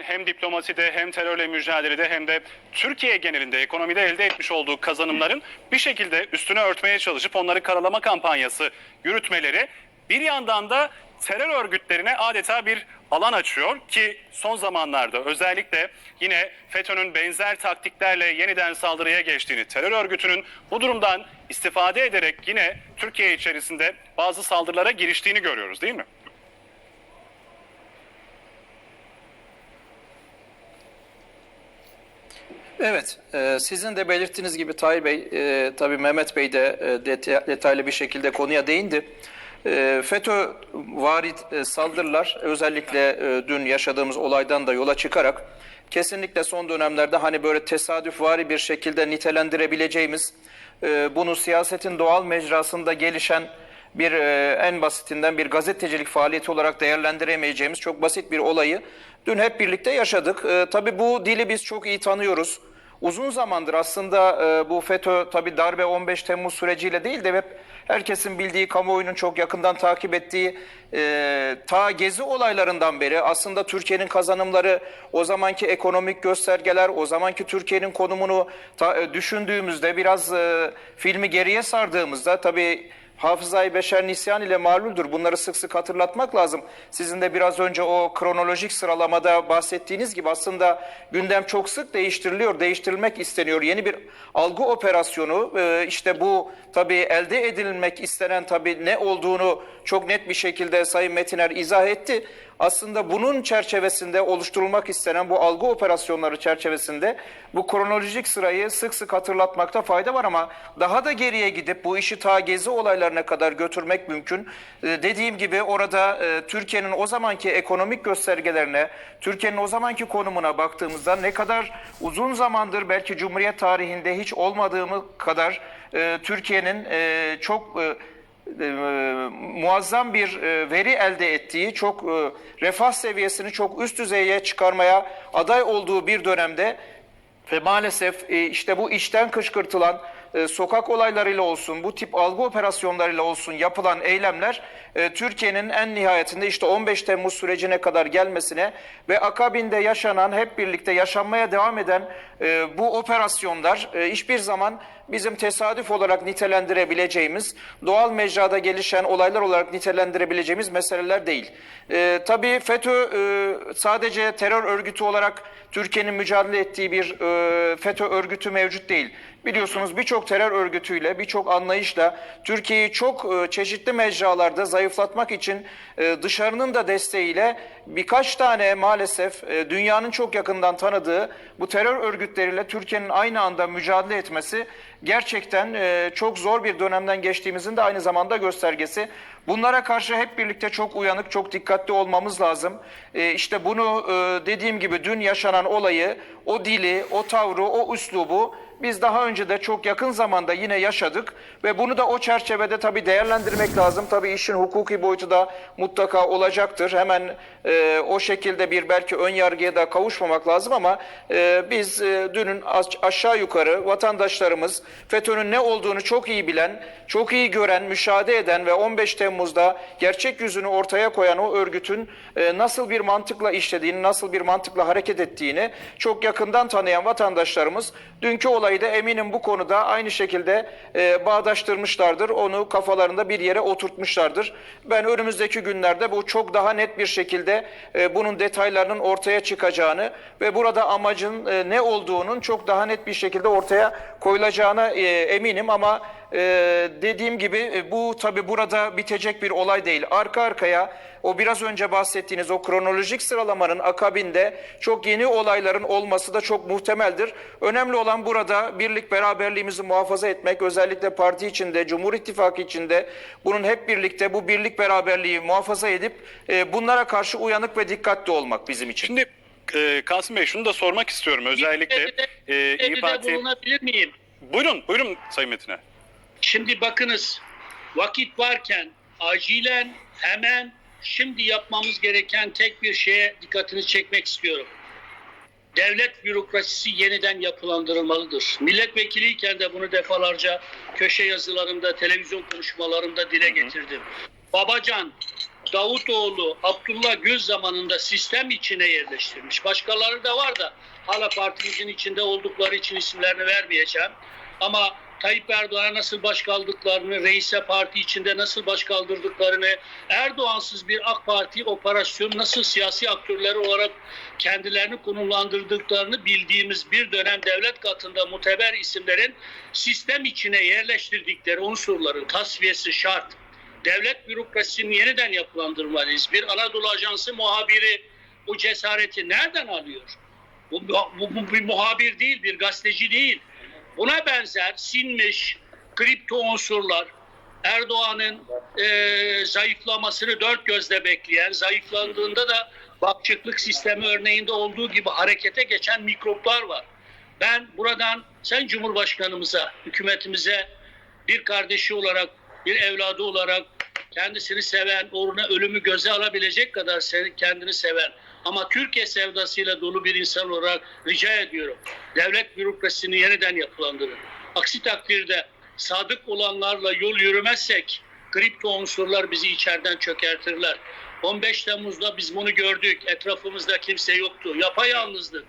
hem diplomaside hem terörle mücadelede hem de Türkiye genelinde ekonomide elde etmiş olduğu kazanımların bir şekilde üstünü örtmeye çalışıp onları karalama kampanyası yürütmeleri bir yandan da terör örgütlerine adeta bir alan açıyor ki son zamanlarda özellikle yine FETÖ'nün benzer taktiklerle yeniden saldırıya geçtiğini, terör örgütünün bu durumdan istifade ederek yine Türkiye içerisinde bazı saldırılara giriştiğini görüyoruz değil mi? Evet, e, sizin de belirttiğiniz gibi Tahir Bey, e, tabii Mehmet Bey de e, deta- detaylı bir şekilde konuya değindi. E, FETÖ vari e, saldırılar özellikle e, dün yaşadığımız olaydan da yola çıkarak kesinlikle son dönemlerde hani böyle tesadüfvari bir şekilde nitelendirebileceğimiz e, bunu siyasetin doğal mecrasında gelişen bir e, en basitinden bir gazetecilik faaliyeti olarak değerlendiremeyeceğimiz çok basit bir olayı dün hep birlikte yaşadık. E, tabii bu dili biz çok iyi tanıyoruz. Uzun zamandır aslında e, bu FETÖ tabii darbe 15 Temmuz süreciyle değil de hep herkesin bildiği, kamuoyunun çok yakından takip ettiği e, ta gezi olaylarından beri aslında Türkiye'nin kazanımları, o zamanki ekonomik göstergeler, o zamanki Türkiye'nin konumunu ta- e, düşündüğümüzde biraz e, filmi geriye sardığımızda tabii Hafızayı beşer nisyan ile maluldür. Bunları sık sık hatırlatmak lazım. Sizin de biraz önce o kronolojik sıralamada bahsettiğiniz gibi aslında gündem çok sık değiştiriliyor, değiştirilmek isteniyor. Yeni bir algı operasyonu e, işte bu tabii elde edilmek istenen tabii ne olduğunu çok net bir şekilde Sayın Metiner izah etti. Aslında bunun çerçevesinde oluşturulmak istenen bu algı operasyonları çerçevesinde bu kronolojik sırayı sık sık hatırlatmakta fayda var ama daha da geriye gidip bu işi ta gezi olaylarına kadar götürmek mümkün. Ee, Dediğim gibi orada e, Türkiye'nin o zamanki ekonomik göstergelerine, Türkiye'nin o zamanki konumuna baktığımızda ne kadar uzun zamandır belki Cumhuriyet tarihinde hiç olmadığımı kadar e, Türkiye'nin e, çok muazzam bir veri elde ettiği, çok refah seviyesini çok üst düzeye çıkarmaya aday olduğu bir dönemde ve maalesef işte bu içten kışkırtılan e, sokak olaylarıyla olsun, bu tip algı operasyonlarıyla olsun yapılan eylemler e, Türkiye'nin en nihayetinde işte 15 Temmuz sürecine kadar gelmesine ve akabinde yaşanan, hep birlikte yaşanmaya devam eden e, bu operasyonlar hiçbir zaman bizim tesadüf olarak nitelendirebileceğimiz, doğal mecrada gelişen olaylar olarak nitelendirebileceğimiz meseleler değil. E, tabii FETÖ e, sadece terör örgütü olarak Türkiye'nin mücadele ettiği bir e, FETÖ örgütü mevcut değil. Biliyorsunuz birçok terör örgütüyle, birçok anlayışla Türkiye'yi çok e, çeşitli mecralarda zayıflatmak için e, dışarının da desteğiyle birkaç tane maalesef e, dünyanın çok yakından tanıdığı bu terör örgütleriyle Türkiye'nin aynı anda mücadele etmesi gerçekten çok zor bir dönemden geçtiğimizin de aynı zamanda göstergesi. Bunlara karşı hep birlikte çok uyanık, çok dikkatli olmamız lazım. İşte bunu dediğim gibi dün yaşanan olayı, o dili, o tavrı, o üslubu biz daha önce de çok yakın zamanda yine yaşadık ve bunu da o çerçevede tabii değerlendirmek lazım. Tabii işin hukuki boyutu da mutlaka olacaktır. Hemen e, o şekilde bir belki ön yargıya da kavuşmamak lazım ama e, biz e, dünün aş- aşağı yukarı vatandaşlarımız FETÖ'nün ne olduğunu çok iyi bilen, çok iyi gören, müşahede eden ve 15 Temmuz'da gerçek yüzünü ortaya koyan o örgütün e, nasıl bir mantıkla işlediğini, nasıl bir mantıkla hareket ettiğini çok yakından tanıyan vatandaşlarımız dünkü olayı da eminim bu konuda aynı şekilde e, bağdaştırmışlardır. Onu kafalarında bir yere oturtmuşlardır. Ben önümüzdeki günlerde bu çok daha net bir şekilde e, bunun detaylarının ortaya çıkacağını ve burada amacın e, ne olduğunun çok daha net bir şekilde ortaya koyulacağına e, eminim ama e, dediğim gibi e, bu tabi burada bitecek bir olay değil. Arka arkaya o biraz önce bahsettiğiniz o kronolojik sıralamanın akabinde çok yeni olayların olması da çok muhtemeldir. Önemli olan burada birlik beraberliğimizi muhafaza etmek özellikle parti içinde, Cumhur İttifakı içinde bunun hep birlikte bu birlik beraberliği muhafaza edip e, bunlara karşı uyanık ve dikkatli olmak bizim için. Şimdi e, Kasım Bey şunu da sormak istiyorum özellikle Bir e, İyi Parti. bulunabilir miyim? Buyurun, buyurun Sayın Metiner. Şimdi bakınız vakit varken acilen hemen şimdi yapmamız gereken tek bir şeye dikkatini çekmek istiyorum. Devlet bürokrasisi yeniden yapılandırılmalıdır. Milletvekiliyken de bunu defalarca köşe yazılarımda, televizyon konuşmalarımda dile getirdim. Babacan Davutoğlu, Abdullah Gül zamanında sistem içine yerleştirmiş. Başkaları da var da hala partimizin içinde oldukları için isimlerini vermeyeceğim. Ama Tayyip Erdoğan'a nasıl baş kaldırdıklarını, reise parti içinde nasıl baş kaldırdıklarını, Erdoğansız bir AK Parti operasyonu nasıl siyasi aktörleri olarak kendilerini konumlandırdıklarını bildiğimiz bir dönem devlet katında muteber isimlerin sistem içine yerleştirdikleri unsurların tasfiyesi şart. Devlet bürokrasisini yeniden yapılandırmalıyız. Bir Anadolu Ajansı muhabiri bu cesareti nereden alıyor? Bu, bu, bu bir muhabir değil, bir gazeteci değil. Buna benzer sinmiş kripto unsurlar, Erdoğan'ın e, zayıflamasını dört gözle bekleyen, zayıflandığında da bakçıklık sistemi örneğinde olduğu gibi harekete geçen mikroplar var. Ben buradan sen Cumhurbaşkanımıza, hükümetimize bir kardeşi olarak, bir evladı olarak kendisini seven, uğruna ölümü göze alabilecek kadar seni- kendini seven ama Türkiye sevdasıyla dolu bir insan olarak rica ediyorum. Devlet bürokrasisini yeniden yapılandırın. Aksi takdirde sadık olanlarla yol yürümezsek kripto unsurlar bizi içeriden çökertirler. 15 Temmuz'da biz bunu gördük. Etrafımızda kimse yoktu. Yapayalnızdık.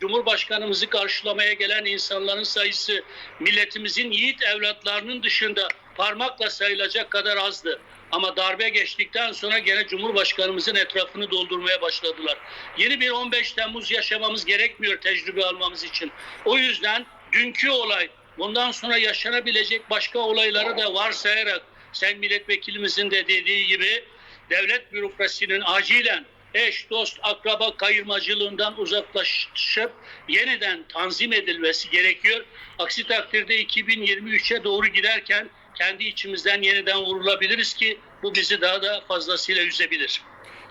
Cumhurbaşkanımızı karşılamaya gelen insanların sayısı milletimizin yiğit evlatlarının dışında parmakla sayılacak kadar azdı. Ama darbe geçtikten sonra gene Cumhurbaşkanımızın etrafını doldurmaya başladılar. Yeni bir 15 Temmuz yaşamamız gerekmiyor tecrübe almamız için. O yüzden dünkü olay bundan sonra yaşanabilecek başka olayları da varsayarak sen milletvekilimizin de dediği gibi devlet bürokrasinin acilen eş, dost, akraba kayırmacılığından uzaklaşıp yeniden tanzim edilmesi gerekiyor. Aksi takdirde 2023'e doğru giderken kendi içimizden yeniden vurulabiliriz ki bu bizi daha da fazlasıyla üzebilir.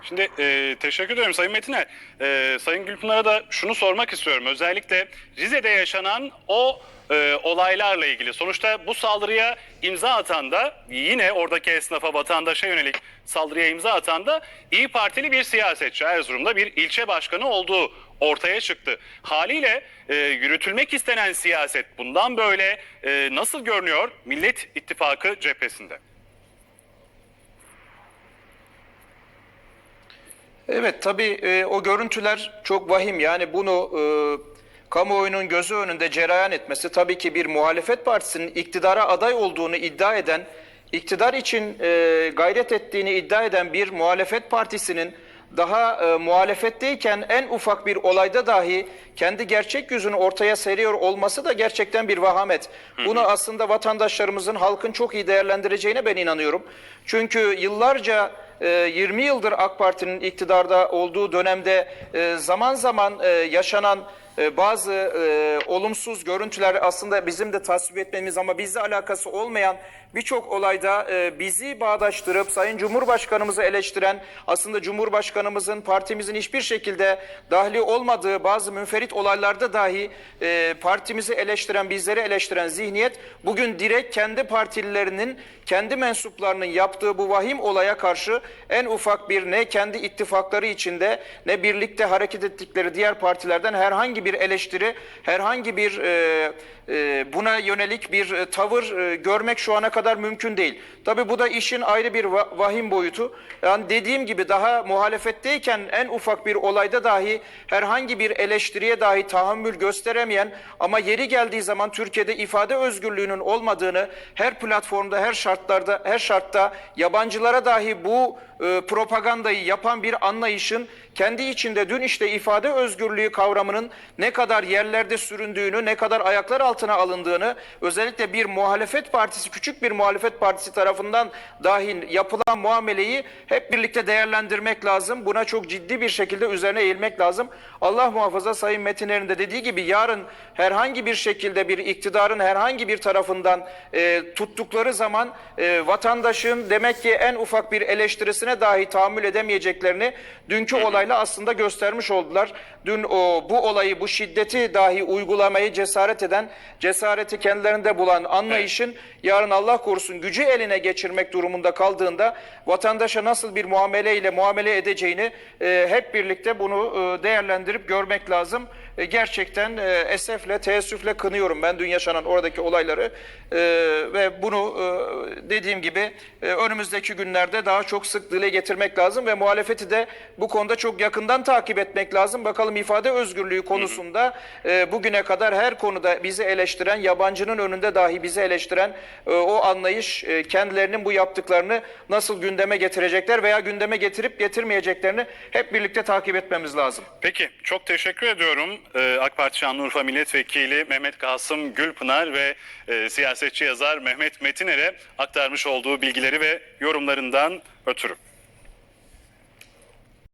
Şimdi e, teşekkür ederim Sayın Metiner. E, Sayın Gülpınar'a da şunu sormak istiyorum. Özellikle Rize'de yaşanan o e, olaylarla ilgili. Sonuçta bu saldırıya imza atan da yine oradaki esnafa, vatandaşa yönelik saldırıya imza atan da İyi Partili bir siyasetçi. Erzurum'da bir ilçe başkanı olduğu ortaya çıktı. Haliyle e, yürütülmek istenen siyaset bundan böyle e, nasıl görünüyor Millet İttifakı cephesinde? Evet tabii e, o görüntüler çok vahim. Yani bunu e, kamuoyunun gözü önünde cereyan etmesi tabii ki bir muhalefet partisinin iktidara aday olduğunu iddia eden, iktidar için e, gayret ettiğini iddia eden bir muhalefet partisinin daha e, muhalefetteyken en ufak bir olayda dahi kendi gerçek yüzünü ortaya seriyor olması da gerçekten bir vahamet. Bunu aslında vatandaşlarımızın, halkın çok iyi değerlendireceğine ben inanıyorum. Çünkü yıllarca 20 yıldır AK Parti'nin iktidarda olduğu dönemde e, zaman zaman e, yaşanan e, bazı olumsuz görüntüler aslında bizim de tasvip etmemiz ama bizle alakası olmayan birçok olayda e, bizi bağdaştırıp Sayın Cumhurbaşkanımızı eleştiren aslında Cumhurbaşkanımızın partimizin hiçbir şekilde dahli olmadığı bazı münferit olaylarda dahi e, partimizi eleştiren, bizleri eleştiren zihniyet bugün direkt kendi partililerinin, kendi mensuplarının yaptığı bu vahim olaya karşı en ufak bir ne kendi ittifakları içinde ne birlikte hareket ettikleri diğer partilerden herhangi bir eleştiri, herhangi bir e, e, buna yönelik bir e, tavır e, görmek şu ana kadar mümkün değil. Tabii bu da işin ayrı bir va- vahim boyutu. Yani dediğim gibi daha muhalefetteyken en ufak bir olayda dahi herhangi bir eleştiriye dahi tahammül gösteremeyen ama yeri geldiği zaman Türkiye'de ifade özgürlüğünün olmadığını her platformda, her şartlarda, her şartta yabancılara dahi bu e, propagandayı yapan bir anlayışın kendi içinde dün işte ifade özgürlüğü kavramının ne kadar yerlerde süründüğünü, ne kadar ayaklar altına alındığını özellikle bir muhalefet partisi, küçük bir muhalefet partisi tarafından dahi yapılan muameleyi hep birlikte değerlendirmek lazım. Buna çok ciddi bir şekilde üzerine eğilmek lazım. Allah muhafaza Sayın Metinler'in de dediği gibi yarın herhangi bir şekilde bir iktidarın herhangi bir tarafından e, tuttukları zaman e, vatandaşın demek ki en ufak bir eleştirisine dahi tahammül edemeyeceklerini dünkü olayla aslında göstermiş oldular. Dün o bu olayı, bu şiddeti dahi uygulamayı cesaret eden, cesareti kendilerinde bulan anlayışın yarın Allah korusun gücü eline geçirmek durumunda kaldığında vatandaşa nasıl bir muamele ile muamele edeceğini e, hep birlikte bunu e, değerlendirip görmek lazım. E, gerçekten e, esefle, teessüfle kınıyorum ben dün yaşanan oradaki olayları E, ve bunu dediğim gibi önümüzdeki günlerde daha çok sık dile getirmek lazım ve muhalefeti de bu konuda çok yakından takip etmek lazım. Bakalım ifade özgürlüğü konusunda bugüne kadar her konuda bizi eleştiren, yabancının önünde dahi bizi eleştiren o anlayış kendilerinin bu yaptıklarını nasıl gündeme getirecekler veya gündeme getirip getirmeyeceklerini hep birlikte takip etmemiz lazım. Peki çok teşekkür ediyorum AK Parti Şanlıurfa Milletvekili Mehmet Kasım Gülpınar ve e, siyasetçi yazar Mehmet Metiner'e aktarmış olduğu bilgileri ve yorumlarından ötürü.